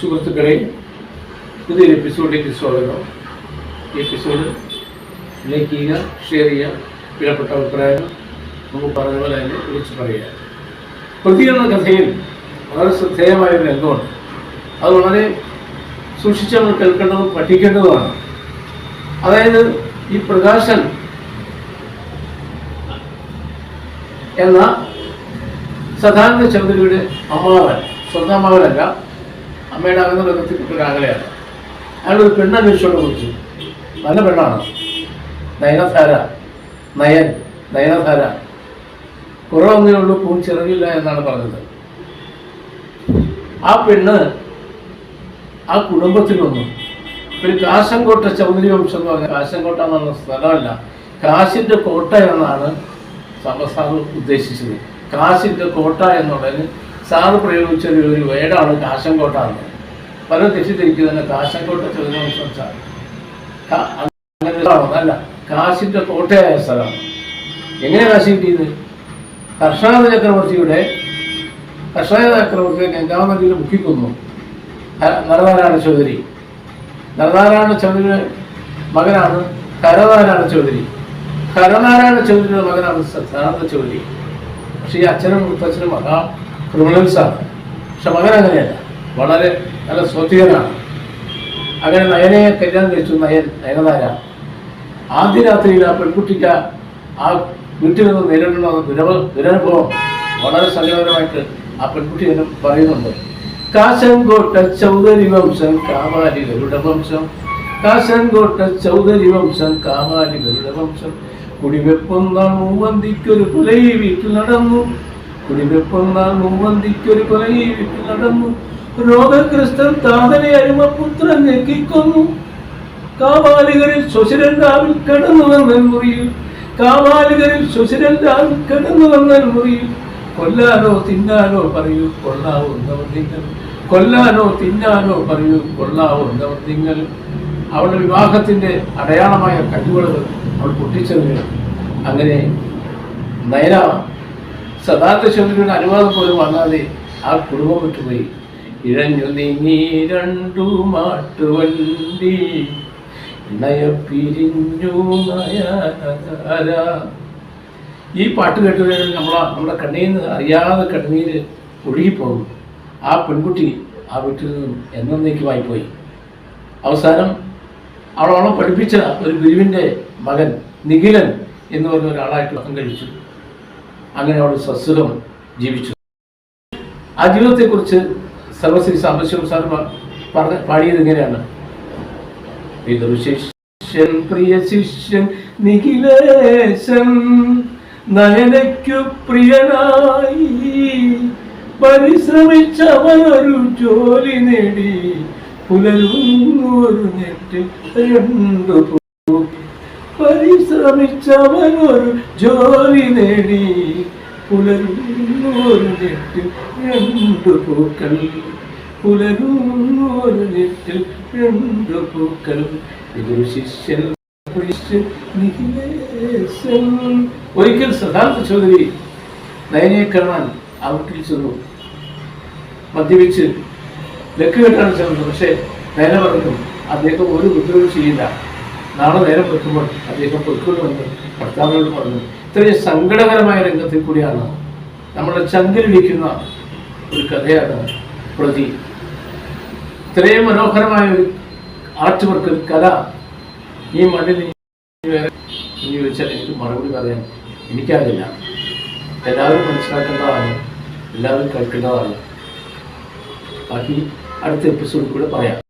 സുഹൃത്തുക്കളെ പുതിയൊരു എപ്പിസോഡിലേക്ക് സ്വാഗതം. ഈ എപ്പിസോഡ് ലൈക്ക് ചെയ്യുക ഷെയർ ചെയ്യുക വിലപ്പെട്ട അഭിപ്രായം നമുക്ക് പറഞ്ഞ പോലെ തന്നെ വിളിച്ച് പറയുക. പ്രതി എന്ന കഥയിൽ വളരെ ശ്രദ്ധേയമായ ഒരു രംഗമുണ്ട് അത് വളരെ സൂക്ഷിച്ച് നമ്മൾ കേൾക്കേണ്ടതും പഠിക്കേണ്ടതുമാണ്. അതായത് ഈ പ്രകാശൻ എന്ന സദാനന്ദ ചൗധരിയുടെ അമ്മാവൻ സ്വന്തം അമ്മാവനല്ല അമ്മയുടെ അകന്ന് ബന്ധത്തിൽപ്പെട്ട ഒരു ആങ്ങളെയാണ് അയാളൊരു ഒരു പെണ്ണ് അന്വേഷിച്ചോണ്ട് കുറിച്ചു. നല്ല പെണ്ണാണ്. നയനസാര നയൻ. നയനസാര കുറവൊന്നേ ഉള്ളൂ പൂ ചിറകില്ല എന്നാണ് പറഞ്ഞത്. ആ പെണ്ണ് ആ കുടുംബത്തിൽ വന്നു. ഒരു കാശങ്കോട്ട ചൗധരി വംശം എന്ന് പറഞ്ഞാൽ കാശങ്കോട്ട എന്നുള്ള സ്ഥലമല്ല. കാശിന്റെ കോട്ട എന്നാണ് സമസാറ് ഉദ്ദേശിച്ചത്. കാശിന്റെ കോട്ട എന്നുള്ളതിന് സാറ് പ്രയോഗിച്ച ഒരു വേടാണ് കാശംകോട്ടാണ്. പല പലരും തെറ്റിദ്ധരിക്കുന്നത് കാശംകോട്ട സ്ഥലമാണോ? അല്ല കാശിന്റെ കോട്ടയായ സ്ഥലം. എങ്ങനെ കാശി കിട്ടിയത്? കർഷക ചക്രവർത്തിയുടെ കർഷക ചക്രവർത്തിയെ ഗംഗാ നദിയിൽ മുക്കിക്കൊന്നു നരനാരായണ ചൗധരി. നരനാരായണ ചൗധരിയുടെ മകനാണ് കരനാരായണ ചൗധരി. കരനാരായണ ചൗധരിയുടെ മകനാണ് സദാനന്ദ ചൗധരി. പക്ഷേ ഈ അച്ഛനും മുത്തച്ഛനും മഹാ ക്രിമിനൽസാണ് പക്ഷെ മകൻ അങ്ങനെയല്ല. വളരെ നല്ല സ്വത്തികനാണ് അങ്ങനെ നയനയെ കല്യാണം കഴിച്ചു നയൻ നയനതാര. ആദ്യ രാത്രിയിൽ ആ പെൺകുട്ടിക്ക് ആ വീട്ടിൽ നിന്ന് നേരിടുന്ന ദുരവ ദുരനുഭവം വളരെ സങ്കടകരമായിട്ട് ആ പെൺകുട്ടി എന്നെ പറയുന്നുണ്ട്. കാശൻകോട്ട ചൗധരി വംശം കാമാലി ഗരുഡ വംശം. കാശൻകോട്ട ചൗധരി വംശം കാമാലി ഗരുഡ വംശം. കുടിവെപ്പൊന്നാണ് മൂവന്തിക്കൊരു കുലയി വീട്ടിൽ നടന്നു. കുടിവെപ്പൊന്നാൾ മുമ്പന്തിക്കൊരു കുലയി വീട്ടിൽ നടന്നു. രോഗഗ്രസ്തൻ താതനെ അരുമപുത്രൻ ഞെക്കിക്കൊന്നു. കാമാലികരിൽ സുശിരൻ രാവിൽ കിടന്നു വന്നൻ മുറിയിൽ. കാമാലികരിൽ സുശിരൻ രാവിൽ കിടന്നു മുറിയിൽ. കൊല്ലാനോ തിന്നാനോ പറയൂ കൊള്ളാവുന്നവർ നിങ്ങൾ. കൊല്ലാനോ തിന്നാനോ പറയൂ കൊള്ളാവുന്നവർ നിങ്ങൾ. അവളുടെ വിവാഹത്തിന്റെ അടയാളമായ കഴിവുകൾ അവൾ പൊട്ടിച്ചെറിയണം അങ്ങനെ നയന സദാർത്ഥ ചന്ദ്രന് അനുവാദം പോലും വാങ്ങാതെ ആ കുടുംബം വിട്ടുപോയി. ഇഴഞ്ഞു നീങ്ങി രണ്ടു മാട്ടുവണ്ടി ഇണയ പിരിഞ്ഞു നയനതാര ഈ പാട്ട് കേട്ടുകഴിഞ്ഞാൽ നമ്മളാ നമ്മുടെ കണ്ണീർ നിന്ന് അറിയാതെ കണ്ണീര് ഒഴുകിപ്പോകും. ആ പെൺകുട്ടി ആ വീട്ടിൽ നിന്നും എന്നേക്കുമായി പോയി അവസാനം അവളോളം പഠിപ്പിച്ച ഒരു ഗുരുവിന്റെ മകൻ നിഖിലൻ എന്ന് പറഞ്ഞ ഒരാളായിട്ട് അഹം കഴിച്ചു അങ്ങനെ അവൾ സസുഖം ജീവിച്ചു. ആ ജീവിതത്തെക്കുറിച്ച് സർവശ്രീ സാംബശിവം സാർ പറഞ്ഞ പാടിയത് ഇങ്ങനെയാണ് പിതൃശിഷ്യൻ പ്രിയ ശിഷ്യൻ നിഖിലേശൻ നയനയ്ക്കു പ്രിയനായി. പരിശ്രമിച്ചവനൊരു ജോലി നേടി പുലരുന്നു ഒരു നെറ്റ് രണ്ടു പൂ പരിശ്രമിച്ചവനൊരു ജോലി നേടി. പുലരുന്നൊരു നെറ്റിൽ നെറ്റ് രണ്ടു പൂക്കൾ. പുലരുന്നൊരു നെറ്റിൽ രണ്ടു പൂക്കൾ. ഇതൊരു ശിഷ്യൻ ഒരിക്കൽ സദാർത്ഥ ചൗധരി നയനയെ കാണാൻ അവർക്ക് ചെന്നു. മദ്യപിച്ച് ലക്ക് കെട്ടാണ് ചെന്നത് പക്ഷേ നയന പറഞ്ഞു അദ്ദേഹം ഒരു ഉപദ്രവം ചെയ്യില്ല. നാളെ നേരെ വെക്കുമ്പോൾ അദ്ദേഹം പൊയ്ക്കൊള്ളുമെന്ന് ഭർത്താവിനോട് പറഞ്ഞു ഇത്രയും സങ്കടകരമായ രംഗത്തിൽ കൂടിയാണ് നമ്മളെ ചങ്കിലിരിക്കുന്ന ഒരു കഥയാണ് പ്രതി. ഇത്രയും മനോഹരമായ ഒരു ആർട്ട് വർക്ക് ഒരു കല ഈ മണ്ണിൽ ചോദിച്ചാൽ എനിക്ക് മറുപടി പറയാൻ എനിക്കറിയില്ല എല്ലാവരും മനസ്സിലാക്കേണ്ടതാണ് എല്ലാവരും കേൾക്കേണ്ടതാണ്. ബാക്കി അടുത്ത എപ്പിസോഡ് കൂടെ പറയാം.